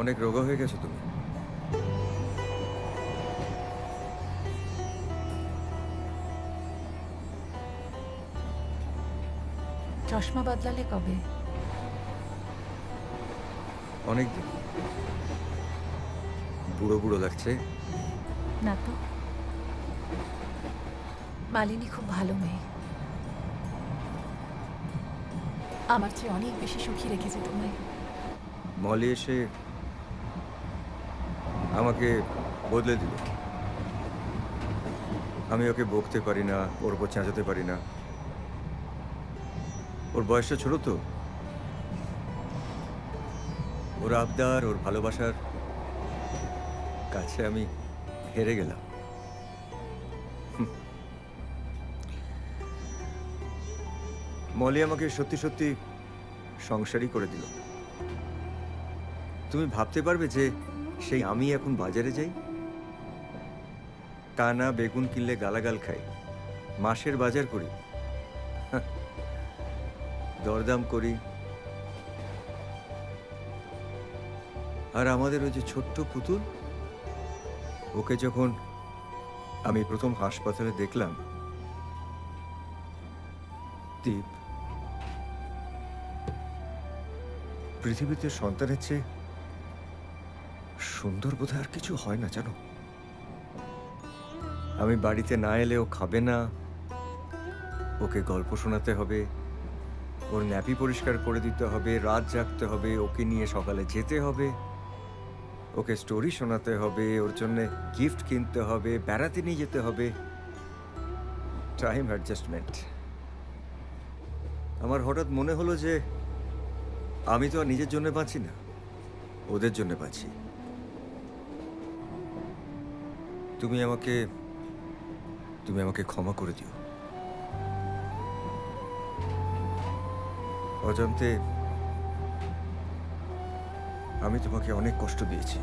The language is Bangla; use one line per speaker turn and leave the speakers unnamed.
অনেক রোগা হয়ে গেছো তুমি।
চশমা বদলালে কবে?
অনেক দিন। বুড়ো বুড়ো লাগছে।
না তো। মালিনী খুব ভালো মেয়ে। আমার চেয়ে অনেক বেশি সুখী রেখেছে তোমায়।
মলি এসে আমাকে বদলে দিল। আমি ওকে বকতে পারি না, ওর উপর চেঁচাতে পারি না। ওর বয়সটা ছোট তো। ওর আবদার, ওর ভালোবাসার কাছে আমি হেরে গেলাম। মলি আমাকে সত্যি সত্যি সংসারই করে দিল। তুমি ভাবতে পারবে যে সেই আমি এখন বাজারে যাই। তা না, বেগুন কিনলে গালাগাল খাই। মাসের বাজার করি। দরদাম করি। আর আমাদের ওই যে ছোট্ট পুতুল, ওকে যখন আমি প্রথম হাসপাতালে দেখলাম, দীপ, পৃথিবীতে সন্তানের চেয়ে সুন্দর বোধহয় আর কিছু হয় না, জানো? আমি বাড়িতে না এলে ও খাবে না। ওকে গল্প শোনাতে হবে, ওর ন্যাপি পরিষ্কার করে দিতে হবে, রাত জাগতে হবে, ওকে নিয়ে সকালে যেতে হবে, ওকে স্টোরি শোনাতে হবে, ওর জন্য গিফট কিনতে হবে, বেড়াতে নিয়ে যেতে হবে। টাইম অ্যাডজাস্টমেন্ট আমার হঠাৎ মনে হলো যে আমি তো আর নিজের জন্য বাঁচি না, ওদের জন্য বাঁচি। তুমি আমাকে তুমি আমাকে ক্ষমা করে দিও। অজান্তে আমি তোমাকে অনেক কষ্ট দিয়েছি।